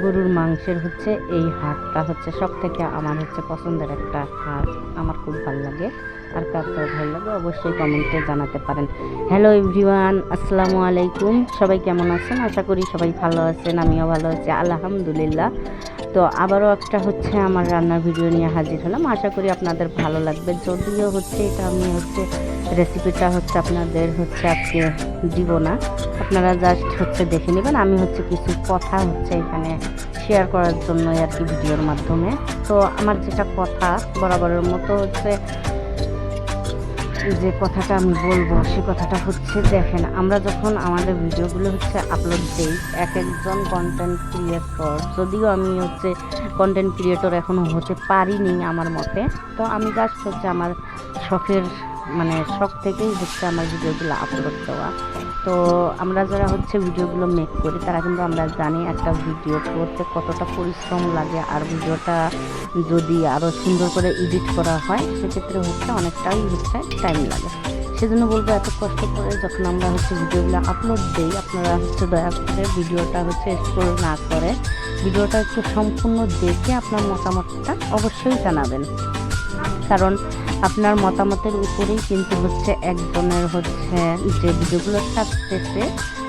গরুর মাংসের হচ্ছে এই হাড়টা হচ্ছে সব থেকে আমার হচ্ছে পছন্দের একটা হাড়। আমার খুব ভালো লাগে। আর কার ভালো লাগে অবশ্যই কমেন্টে জানাতে পারেন। হ্যালো এভরিওয়ান, আসসালামু আলাইকুম। সবাই কেমন আছেন? আশা করি সবাই ভালো আছেন, আমিও ভালো আছি। আলহামদুলিল্লাহ। তো আবারও একটা হচ্ছে আমার রান্নার ভিডিও নিয়ে হাজির হলাম। আশা করি আপনাদের ভালো লাগবে। যদিও হচ্ছে এটা আমি হচ্ছে রেসিপিটা হচ্ছে আপনাদের হচ্ছে আজকে দিব না। আপনারা জাস্ট হচ্ছে দেখে নেবেন। আমি হচ্ছে কিছু কথা হচ্ছে এখানে শেয়ার করার জন্য আর কি ভিডিওর মাধ্যমে। তো আমার যেটা কথা বরাবরের মতো হচ্ছে যে কথাটা আমি বলব, সে কথাটা হচ্ছে, দেখেন, আমরা যখন আমাদের ভিডিওগুলো হচ্ছে আপলোড দিই, এক একজন কন্টেন্ট ক্রিয়েটর যদিও আমি হচ্ছে কন্টেন্ট ক্রিয়েটর এখনও হতে পারিনি আমার মতে, তো আমি জাস্ট হচ্ছে আমার শখের মানে শখ থেকেই হচ্ছে আমার ভিডিওগুলো আপলোড দেওয়া। তো আমরা যারা হচ্ছে ভিডিওগুলো মেক করি, তারা কিন্তু আমরা জানি একটা ভিডিও করতে কতটা পরিশ্রম লাগে আর ভিডিওটা যদি আরও সুন্দর করে এডিট করা হয়, সেক্ষেত্রে হচ্ছে অনেকটাই হচ্ছে টাইম লাগে। সেজন্য বলব, এত কষ্ট করে যখন আমরা হচ্ছে ভিডিওগুলো আপলোড দিই, আপনারা হচ্ছে দয়া করে ভিডিওটা হচ্ছে স্ক্রোল না করে, ভিডিওটা একটু সম্পূর্ণ দেখে আপনার মতামতটা অবশ্যই জানাবেন। কারণ আপনার মতামতের উপরেই কিন্তু হচ্ছে একজনের হচ্ছে যে ভিডিওগুলো থাকতেছে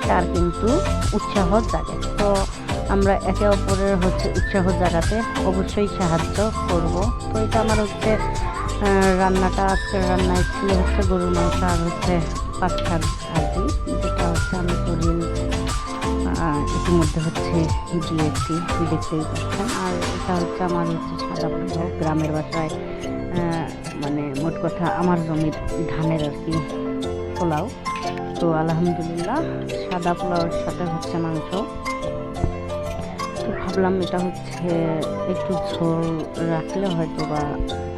তার কিন্তু উৎসাহ জাগে। তো আমরা একে অপরের হচ্ছে উৎসাহ জাগাতে অবশ্যই সাহায্য করব। তো এটা আমার হচ্ছে রান্নাটা আজকের রান্নায় ছিল হচ্ছে গরুর মাংস আর হচ্ছে পাট শাক যেটা হচ্ছে আমি আহ, ইতিমধ্যে হচ্ছে দিয়েছি দেখতেই পাচ্ছেন আর এটা হচ্ছে আমার হচ্ছে সাদা গ্রামের বাসায় মানে মোট কথা আমার জমির ধানের আর কি পোলাও। তো আলহামদুলিল্লাহ, সাদা পোলাওর সাথে হচ্ছে মাংস। ভাবলাম এটা হচ্ছে একটু ঝোল রাখলে হয়তো বা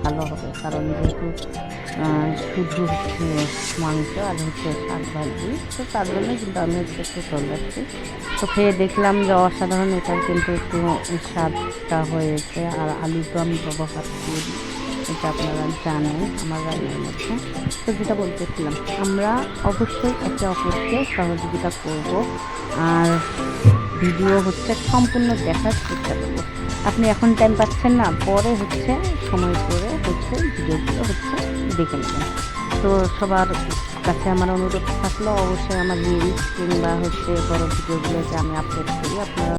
ভালো হবে। কারণ যেহেতু শুধু হচ্ছে মাংস আর হচ্ছে শাক ভাজি তো তার জন্য কিন্তু আমি হচ্ছে একটু ঝোল রাখছি। তো খেয়ে দেখলাম যে অসাধারণ এটার কিন্তু একটু স্বাদটা হয়েছে। আর আলু তো আমি ব্যবহার করি এটা আপনারা জানেন আমার রান্নার মধ্যে। তো যেটা বলতেছিলাম, আমরা অবশ্যই একে অপরকে সহযোগিতা করব। আর ভিডিও হচ্ছে সম্পূর্ণ দেখার চেষ্টা করব। আপনি এখন টাইম পাচ্ছেন না, পরে হচ্ছে সময় করে হচ্ছে ভিডিওগুলো হচ্ছে দেখে নেবেন। তো সবার কাছে আমার অনুরোধ থাকল, অবশ্যই আমার রিলস কিংবা হচ্ছে বড় ভিডিওগুলো যে আমি আপলোড করি।